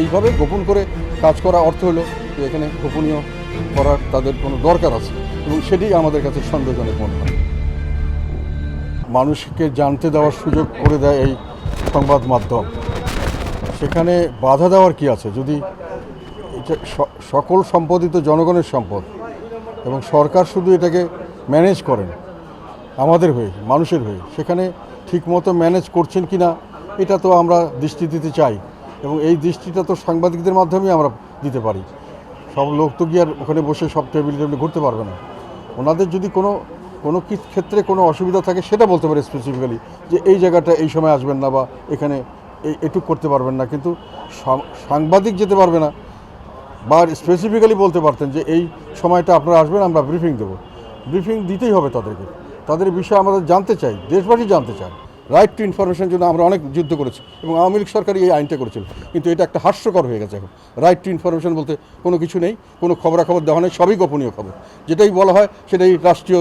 এইভাবে গোপন করে কাজ করা অর্থ হলো যে এখানে গোপনীয় করার তাদের কোনো দরকার আছে এবং সেটি আমাদের কাছে সন্দেহজনক মনে হয়। মানুষকে জানতে দেওয়ার সুযোগ করে দেয় এই সংবাদ মাধ্যম। সেখানে বাধা দেওয়ার কি আছে? যদি সকল সম্পদই তো জনগণের সম্পদ এবং সরকার শুধু এটাকে ম্যানেজ করেন, আমাদের হয়ে, মানুষের হয়ে, সেখানে ঠিকমতো ম্যানেজ করছেন কি না এটা তো আমরা দৃষ্টি দিতে চাই। এবং এই দৃষ্টিটা তো সাংবাদিকদের মাধ্যমেই আমরা দিতে পারি। সব লোক তো গিয়ে আর ওখানে বসে সব টেবিল টেবিল ঘুরতে পারবে না। ওনাদের যদি কোনো কোনো ক্ষেত্রে কোনো অসুবিধা থাকে সেটা বলতে পারে স্পেসিফিক্যালি যে এই জায়গাটা এই সময় আসবেন না বা এখানে এই এটুক করতে পারবেন না। কিন্তু সাংবাদিক যেতে পারবে না বা স্পেসিফিক্যালি বলতে পারতেন যে এই সময়টা আপনারা আসবেন, আমরা ব্রিফিং দেবো। ব্রিফিং দিতেই হবে তাদেরকে। তাদের বিষয়ে আমাদের জানতে চাই, দেশবাসী জানতে চায়। রাইট টু ইনফরমেশন জন্য আমরা অনেক যুদ্ধ করেছি এবং আওয়ামী লীগ সরকারই এই আইনটা করেছিল। কিন্তু এটা একটা হাস্যকর হয়ে গেছে এখন। রাইট টু ইনফরমেশন বলতে কোনো কিছু নেই, কোনো খবরাখবর দেওয়া নেই, সবই গোপনীয় খবর। যেটাই বলা হয় সেটাই রাষ্ট্রীয়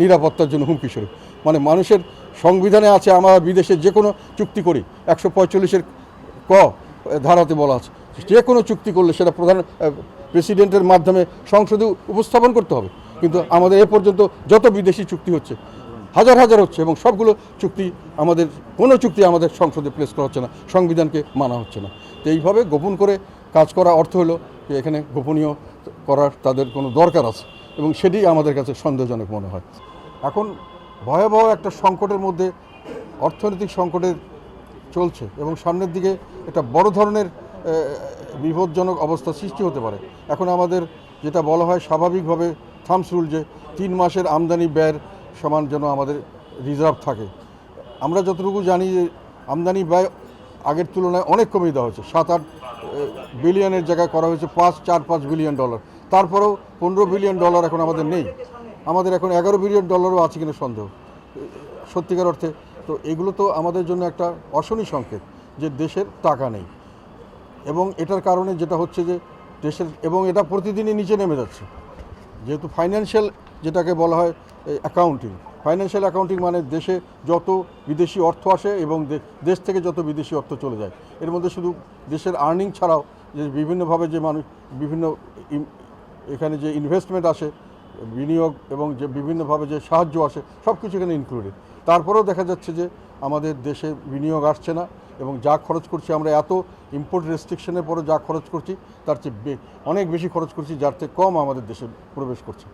নিরাপত্তার জন্য হুমকি স্বরূপ। মানে মানুষের সংবিধানে আছে, আমরা বিদেশে যে কোনো চুক্তি করি। একশো পঁয়তাল্লিশের ক ধারাতে বলা আছে। যে কোনো চুক্তি করলে সেটা প্রধান প্রেসিডেন্টের মাধ্যমে সংসদে উপস্থাপন করতে হবে। কিন্তু আমাদের এ পর্যন্ত যত বিদেশি চুক্তি হচ্ছে হাজার হাজার হচ্ছে এবং সবগুলো চুক্তি আমাদের, কোনো চুক্তি আমাদের সংসদে প্লেস করা হচ্ছে না, সংবিধানকে মানা হচ্ছে না। তো এইভাবে গোপন করে কাজ করা অর্থ হলো যে এখানে গোপনীয় করার তাদের কোনো দরকার আছে এবং সেটি আমাদের কাছে সন্দেহজনক মনে হয়। এখন ভয়াবহ একটা সংকটের মধ্যে অর্থনৈতিক সংকটের চলছে এবং সামনের দিকে একটা বড় ধরনের বিপজ্জনক অবস্থা সৃষ্টি হতে পারে। এখন আমাদের যেটা বলা হয় স্বাভাবিকভাবে থামস রুল যে তিন মাসের আমদানি ব্যয়ের সমান যেন আমাদের রিজার্ভ থাকে। আমরা যতটুকু জানি যে আমদানি ব্যয় আগের তুলনায় অনেক কমিয়ে দেওয়া হয়েছে। সাত আট বিলিয়নের জায়গায় করা হয়েছে পাঁচ, চার, পাঁচ বিলিয়ন ডলার। তারপরেও পনেরো বিলিয়ন ডলার এখন আমাদের নেই। আমাদের এখন এগারো বিলিয়ন ডলারও আছে কিনা সন্দেহ। সত্যিকার অর্থে তো এগুলো তো আমাদের জন্য একটা অশনি সংকেত যে দেশের টাকা নেই। এবং এটার কারণে যেটা হচ্ছে যে দেশের এবং এটা প্রতিদিনই নিচে নেমে যাচ্ছে। যেহেতু ফাইন্যান্সিয়াল যেটাকে বলা হয় অ্যাকাউন্টিং ফাইন্যান্সিয়াল অ্যাকাউন্টিং মানে দেশে যত বিদেশি অর্থ আসে এবং দেশ থেকে যত বিদেশি অর্থ চলে যায়। এর মধ্যে শুধু দেশের আর্নিং ছাড়াও যে বিভিন্নভাবে যে মানুষ, বিভিন্ন এখানে যে ইনভেস্টমেন্ট আসে, বিনিয়োগ এবং যে বিভিন্নভাবে যে সাহায্য আসে সব কিছু এখানে ইনক্লুডেড তারপরেও দেখা যাচ্ছে যে আমাদের দেশে বিনিয়োগ আসছে না এবং যা খরচ করছি, আমরা এত ইম্পোর্ট রেস্ট্রিকশনের পরে যা খরচ করছি, তার চেয়ে অনেক বেশি খরচ করছি, যার থেকে কম আমাদের দেশে প্রবেশ করছে।